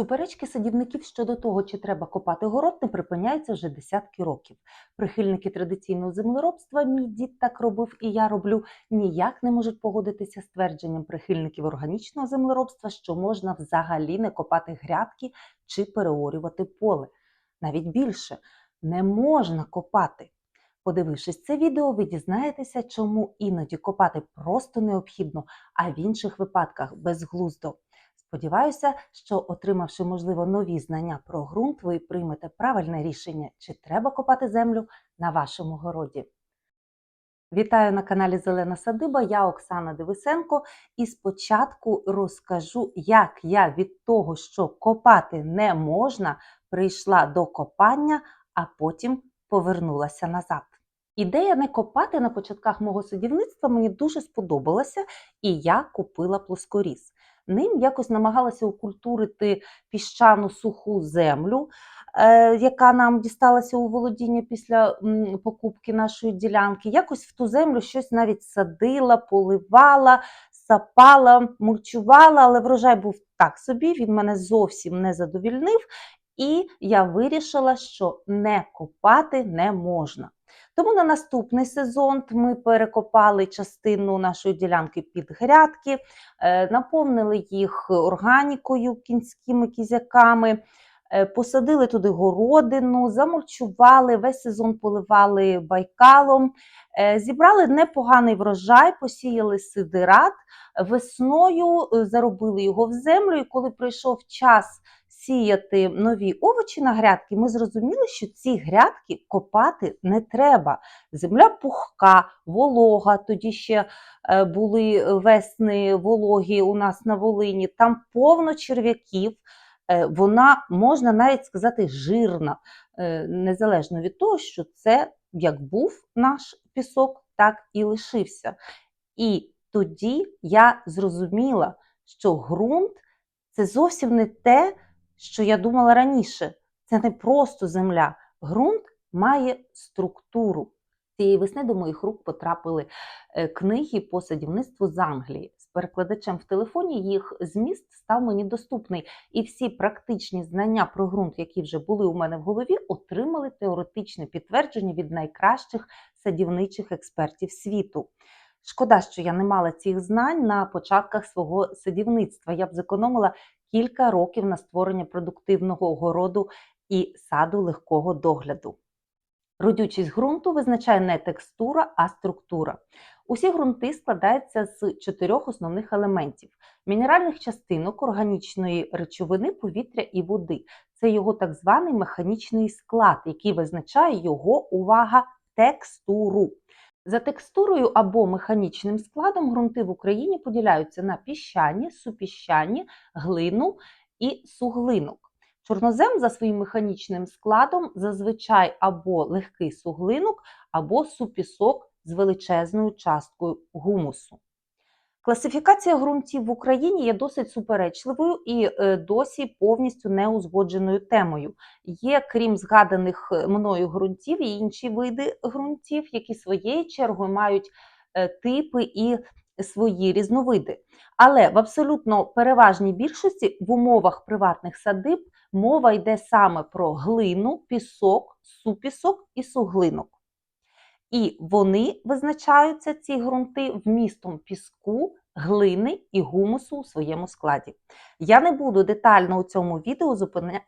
Суперечки садівників щодо того, чи треба копати город, не припиняються вже десятки років. Прихильники традиційного землеробства, мій дід так робив і я роблю, ніяк не можуть погодитися з твердженням прихильників органічного землеробства, що можна взагалі не копати грядки чи переорювати поле. Навіть більше не можна копати. Подивившись це відео, ви дізнаєтеся, чому іноді копати просто необхідно, а в інших випадках безглуздо. Сподіваюся, що, отримавши, можливо, нові знання про ґрунт, ви приймете правильне рішення, чи треба копати землю на вашому городі. Вітаю на каналі Зелена Садиба. Я Оксана Дивисенко. І спочатку розкажу, як я від того, що копати не можна, прийшла до копання, а потім повернулася назад. Ідея не копати на початках мого садівництва мені дуже сподобалася, і я купила плоскоріз. Ним якось намагалася окультурити піщану суху землю, е, яка нам дісталася у володіння після покупки нашої ділянки. Якось в ту землю щось навіть садила, поливала, сапала, мульчувала, але врожай був так собі, він мене зовсім не задовільнив, і я вирішила, що не копати не можна. Тому на наступний сезон ми перекопали частину нашої ділянки під грядки, е, наповнили їх органікою, кінськими кізяками, е, посадили туди городину, замульчували, весь сезон поливали байкалом, е, зібрали непоганий врожай, посіяли сидират, весною заробили його в землю, і коли прийшов час сіяти нові овочі на грядки, ми зрозуміли, що ці грядки копати не треба. Земля пухка, волога, тоді ще е, були весни вологі у нас на Волині, там повно черв'яків. Е, Вона, можна навіть сказати, жирна, е, незалежно від того, що це як був наш пісок, так і лишився. І тоді я зрозуміла, що ґрунт це зовсім не те, що я думала раніше. Це не просто земля. Ґрунт має структуру. Цієї весни до моїх рук потрапили е, книги по садівництву з Англії. З перекладачем в телефоні їх зміст став мені доступний, і всі практичні знання про ґрунт, які вже були у мене в голові, отримали теоретичне підтвердження від найкращих садівничих експертів світу. Шкода, що я не мала цих знань на початках свого садівництва. Я б зекономила кілька років на створення продуктивного огороду і саду легкого догляду. Родючість ґрунту визначає не текстура, а структура. Усі ґрунти складаються з чотирьох основних елементів: мінеральних частинок, органічної речовини, повітря і води. Це його так званий механічний склад, який визначає його увага текстуру. За текстурою або механічним складом ґрунти в Україні поділяються на піщані, супіщані, глину і суглинок. Чорнозем за своїм механічним складом зазвичай або легкий суглинок, або супісок з величезною часткою гумусу. Класифікація ґрунтів в Україні є досить суперечливою і е, досі повністю неузгодженою темою. Є, крім згаданих е, мною ґрунтів, і інші види ґрунтів, які своєю чергою мають е, типи і свої різновиди. Але в абсолютно переважній більшості в умовах приватних садиб мова йде саме про глину, пісок, супісок і суглинок. І вони визначаються, ці ґрунти, вмістом піску, глини і гумусу у своєму складі. Я не буду детально у цьому відео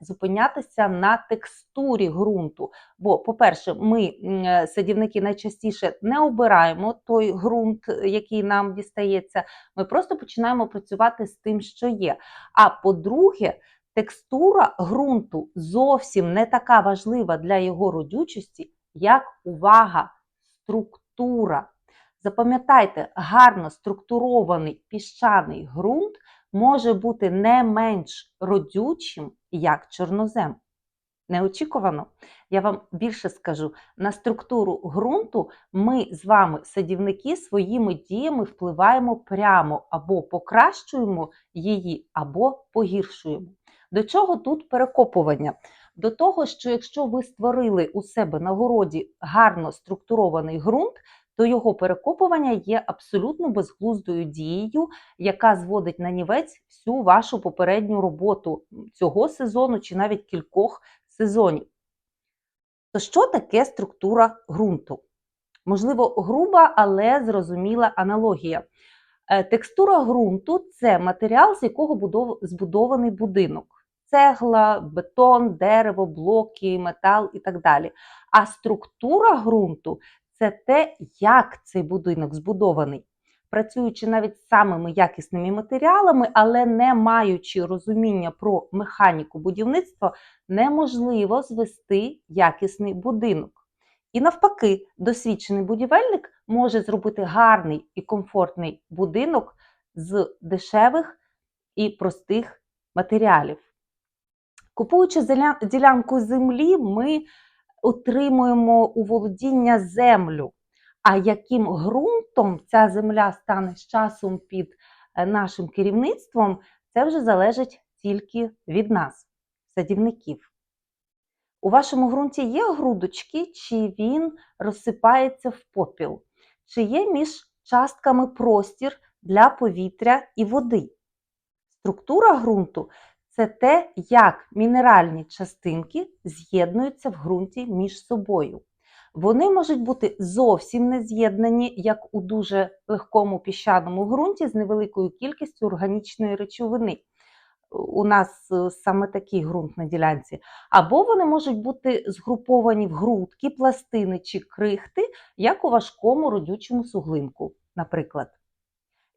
зупинятися на текстурі ґрунту, бо, по-перше, ми, е, садівники, найчастіше не обираємо той ґрунт, який нам дістається. Ми просто починаємо працювати з тим, що є. А по-друге, текстура ґрунту зовсім не така важлива для його родючості, як увага структура. Запам'ятайте, гарно структурований піщаний ґрунт може бути не менш родючим, як чорнозем. Неочікувано, я вам більше скажу, на структуру ґрунту ми з вами, садівники, своїми діями впливаємо прямо або покращуємо її, або погіршуємо. До чого тут перекопування? До того, що якщо ви створили у себе на городі гарно структурований ґрунт, то його перекопування є абсолютно безглуздою дією, яка зводить на нівець всю вашу попередню роботу цього сезону чи навіть кількох сезонів. То що таке структура ґрунту? Можливо, груба, але зрозуміла аналогія. Е, Текстура ґрунту це матеріал, з якого збудований будинок. Цегла, бетон, дерево, блоки, метал і так далі. А структура ґрунту це те, як цей будинок збудований. Працюючи навіть з самими якісними матеріалами, але не маючи розуміння про механіку будівництва, неможливо звести якісний будинок. І навпаки, досвідчений будівельник може зробити гарний і комфортний будинок з дешевих і простих матеріалів. Купуючи ділянку землі, ми отримуємо у володіння землю. А яким ґрунтом ця земля стане з часом під е, нашим керівництвом, це вже залежить тільки від нас, садівників. У вашому ґрунті є грудочки, чи він розсипається в попіл? Чи є між частками простір для повітря і води? Структура ґрунту це те, як мінеральні частинки з'єднуються в ґрунті між собою. Вони можуть бути зовсім не з'єднані, як у дуже легкому піщаному ґрунті з невеликою кількістю органічної речовини. У нас е, саме такий ґрунт на ділянці. Або вони можуть бути згруповані в грудки, пластини чи крихти, як у важкому родючому суглинку, наприклад.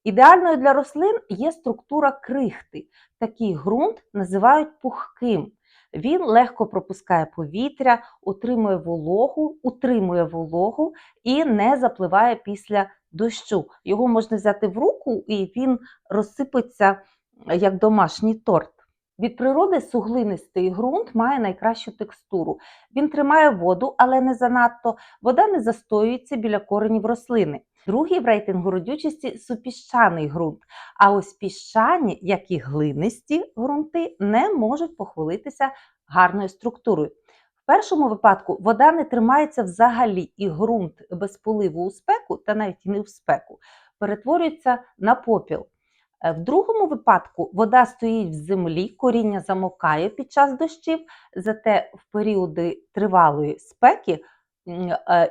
Ідеальною для рослин є структура крихти. Такий ґрунт називають пухким. Він легко пропускає повітря, утримує вологу, утримує вологу і не запливає після дощу. Його можна взяти в руку і він розсипеться як домашній торт. Від природи суглинистий ґрунт має найкращу текстуру. Він тримає воду, але не занадто. Вода не застоюється біля коренів рослини. Другий в рейтингу родючості супіщаний ґрунт. А ось піщані, як і глинисті ґрунти, не можуть похвалитися гарною структурою. В першому випадку вода не тримається взагалі, і ґрунт без поливу у спеку, та навіть не в спеку, перетворюється на попіл. Е, В другому випадку вода стоїть в землі, коріння замокає під час дощів, зате в періоди тривалої спеки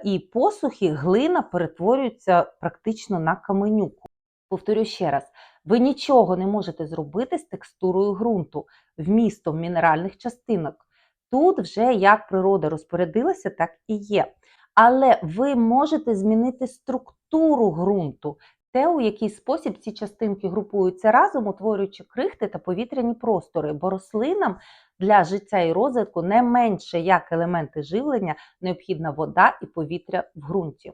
і посухи глина перетворюється практично на каменюку. Повторю ще раз: ви нічого не можете зробити з текстурою ґрунту, вмістом мінеральних частинок. Тут вже як природа розпорядилася, так і є. Але ви можете змінити структуру ґрунту, те, у який спосіб ці частинки групуються разом, утворюючи крихти та повітряні простори, бо рослинам для життя і розвитку не менше як елементи живлення необхідна вода і повітря в ґрунті.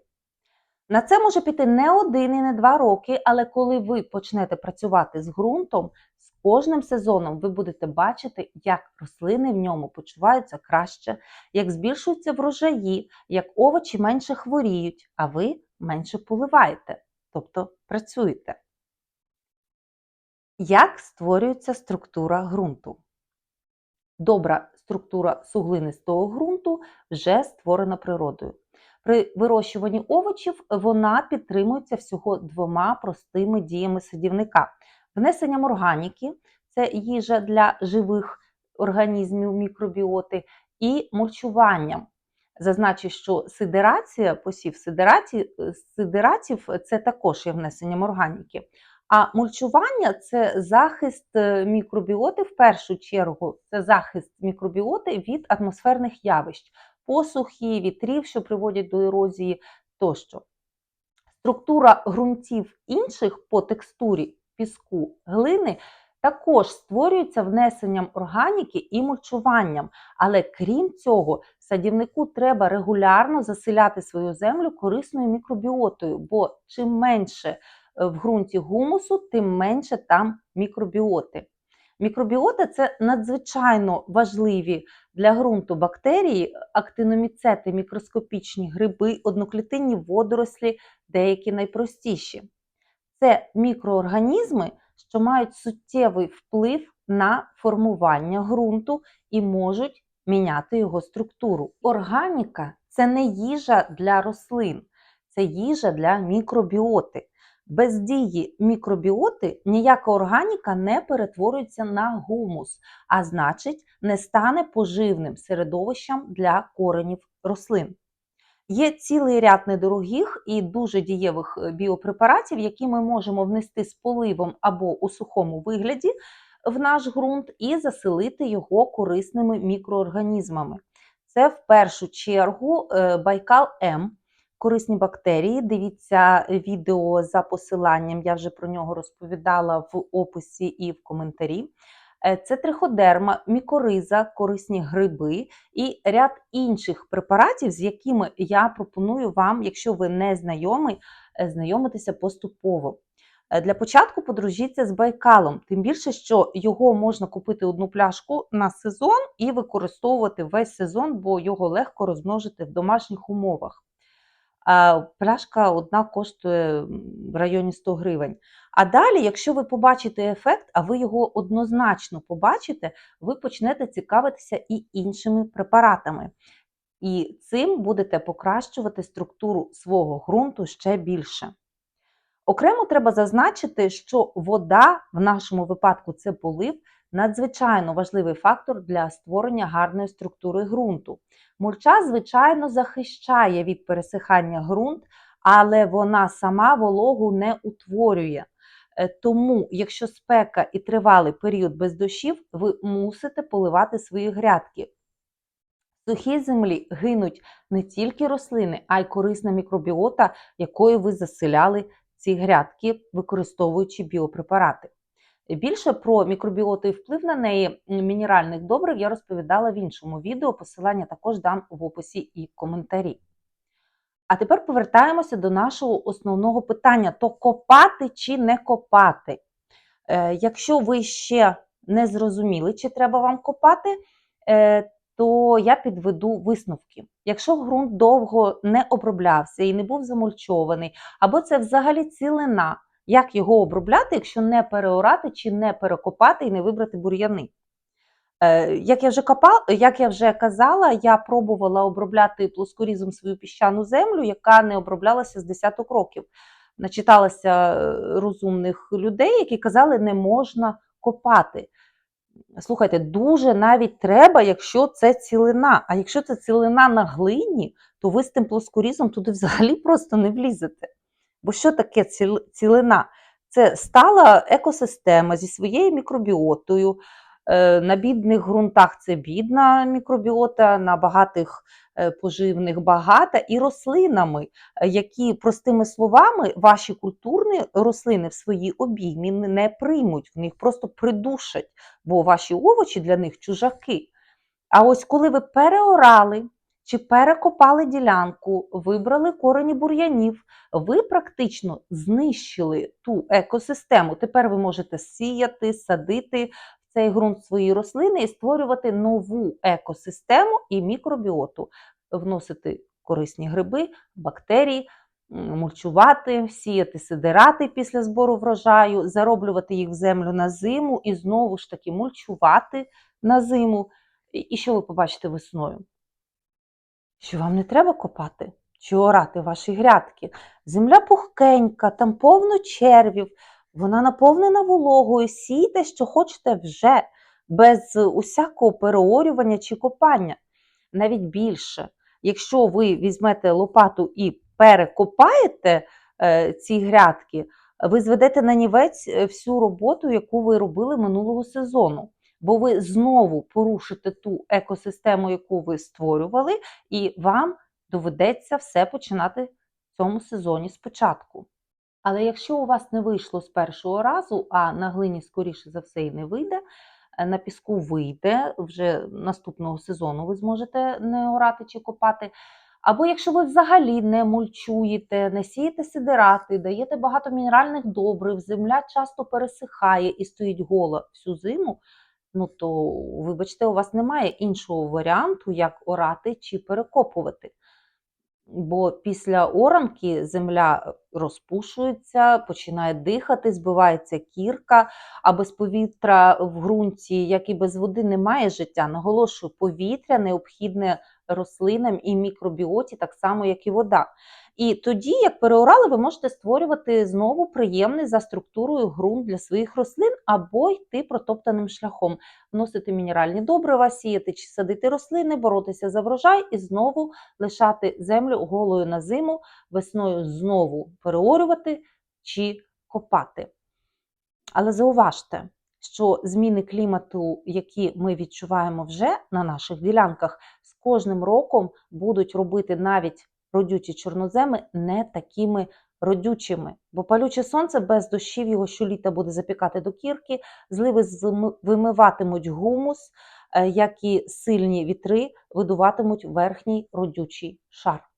На це може піти не один і не два роки, але коли ви почнете працювати з ґрунтом, з кожним сезоном ви будете бачити, як рослини в ньому почуваються краще, як збільшуються врожаї, як овочі менше хворіють, а ви менше поливаєте, тобто працюєте. Як створюється структура ґрунту? Добра структура суглинистого ґрунту вже створена природою. При вирощуванні овочів вона підтримується всього двома простими діями садівника: внесенням органіки, це їжа для живих організмів мікробіоти, і мульчуванням. Зазначу, що сидерація, посів сидераті, сидератів це також є внесенням органіки. А мульчування це захист е, мікробіоти в першу чергу, це захист мікробіоти від атмосферних явищ, посухи, вітрів, що приводять до ерозії тощо. Структура ґрунтів інших по текстурі піску, глини також створюється внесенням органіки і мульчуванням. Але крім цього, садівнику треба регулярно заселяти свою землю корисною мікробіотою, бо чим менше е, в ґрунті гумусу, тим менше там мікробіоти. Мікробіоти це надзвичайно важливі для ґрунту бактерії, актиноміцети, мікроскопічні гриби, одноклітинні водорослі, деякі найпростіші. Це мікроорганізми, що мають суттєвий вплив на формування ґрунту і можуть міняти його структуру. Органіка це не їжа для рослин, це їжа для мікробіоти. Без дії мікробіоти ніяка органіка не перетворюється на гумус, а значить, не стане поживним середовищем для коренів рослин. Є цілий ряд недорогих і дуже дієвих е, біопрепаратів, які ми можемо внести з поливом або у сухому вигляді в наш ґрунт і заселити його корисними мікроорганізмами. Це в першу чергу е, Байкал М, корисні бактерії. Дивіться відео за посиланням, я вже про нього розповідала в описі і в коментарі. Е, Це триходерма, мікориза, корисні гриби і ряд інших препаратів, з якими я пропоную вам, якщо ви не знайомі, е, знайомитися поступово. Е, Для початку подружіться з байкалом, тим більше, що його можна купити одну пляшку на сезон і використовувати весь сезон, бо його легко розмножити в домашніх умовах. Пляшка одна коштує в районі 100 гривень. А далі, якщо ви побачите ефект, а ви його однозначно побачите, ви почнете цікавитися і іншими препаратами. І цим будете покращувати структуру свого ґрунту ще більше. Окремо треба зазначити, що вода в нашому випадку це полив надзвичайно важливий фактор для створення гарної структури ґрунту. Мульча, звичайно, захищає від пересихання ґрунт, але вона сама вологу не утворює. Е, Тому, якщо спека і тривалий період без дощів, ви мусите поливати свої грядки. В сухій землі гинуть не тільки рослини, а й корисна мікробіота, якою ви заселяли ці грядки, використовуючи біопрепарати. Більше про мікробіоту і вплив на неї мінеральних добрив я розповідала в іншому відео. Посилання також дам в описі і коментарі. А тепер повертаємося до нашого основного питання: то копати чи не копати? Е, Якщо ви ще не зрозуміли, чи треба вам копати, е, то я підведу висновки. Якщо ґрунт довго не оброблявся і не був замульчований, або це взагалі цілина, як його обробляти, якщо не переорати чи не перекопати і не вибрати бур'яни? Е, Як я вже копала, як я вже казала, я пробувала обробляти плоскорізом свою піщану землю, яка не оброблялася з десяток років. Начиталася е, розумних людей, які казали, не можна копати. Слухайте, дуже навіть треба, якщо це цілина. А якщо це цілина на глині, то ви з тим плоскорізом туди взагалі просто не влізете. Бо що таке цілина? Це стала екосистема зі своєю мікробіотою. Е, На бідних ґрунтах це бідна мікробіота, на багатих е, поживних багата і рослинами, е, які, простими словами, ваші культурні рослини в свої обіймі не приймуть, в них просто придушать, бо ваші овочі для них чужаки. А ось коли ви переорали чи перекопали ділянку, вибрали корені бур'янів, ви практично знищили ту екосистему. Тепер ви можете сіяти, садити в цей ґрунт свої рослини і створювати нову екосистему і мікробіоту, вносити корисні гриби, бактерії, мульчувати, сіяти сидирати після збору врожаю, зароблювати їх в землю на зиму і знову ж таки мульчувати на зиму. І- що ви побачите весною? Що вам не треба копати чи орати ваші грядки. Земля пухкенька, там повно червів, вона наповнена вологою, сійте, що хочете вже, без усякого переорювання чи копання. Навіть більше, якщо ви візьмете лопату і перекопаєте е, ці грядки, ви зведете на нівець е, всю роботу, яку ви робили минулого сезону. Бо ви знову порушите ту екосистему, яку ви створювали, і вам доведеться все починати в цьому сезоні спочатку. Але якщо у вас не вийшло з першого разу, а на глині, скоріше за все, і не вийде, е, на піску вийде, вже наступного сезону ви зможете не орати чи копати. Або якщо ви взагалі не мульчуєте, не сієте сидирати, даєте багато мінеральних добрив, земля часто пересихає і стоїть гола всю зиму, ну то, вибачте, у вас немає іншого варіанту, як орати чи перекопувати. Бо після оранки земля розпушується, починає дихати, збивається кірка, а без повітря в ґрунті, як і без води, немає життя. Наголошую, повітря необхідне рослинам і мікробіоті, так само, як і вода. І тоді, як переорали, ви можете створювати знову приємний за структурою ґрунт для своїх рослин або йти протоптаним шляхом, вносити мінеральні добрива, сіяти чи садити рослини, боротися за врожай і знову лишати землю голою на зиму, весною знову переорювати чи копати. Але зауважте, що зміни клімату, які ми відчуваємо вже на наших ділянках, з кожним роком будуть робити навіть родючі чорноземи не такими родючими. Бо палюче сонце без дощів його щоліта буде запікати до кірки, зливи вимиватимуть гумус, е, як і сильні вітри видуватимуть верхній родючий шар.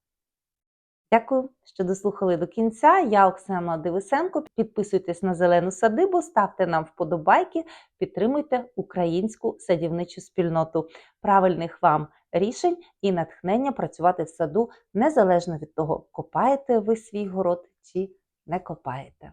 Дякую, що дослухали до кінця. Я Оксана Дивисенко. Підписуйтесь на зелену садибу, ставте нам вподобайки, підтримуйте українську садівничу спільноту. Правильних вам рішень і натхнення працювати в саду незалежно від того, копаєте ви свій город чи не копаєте.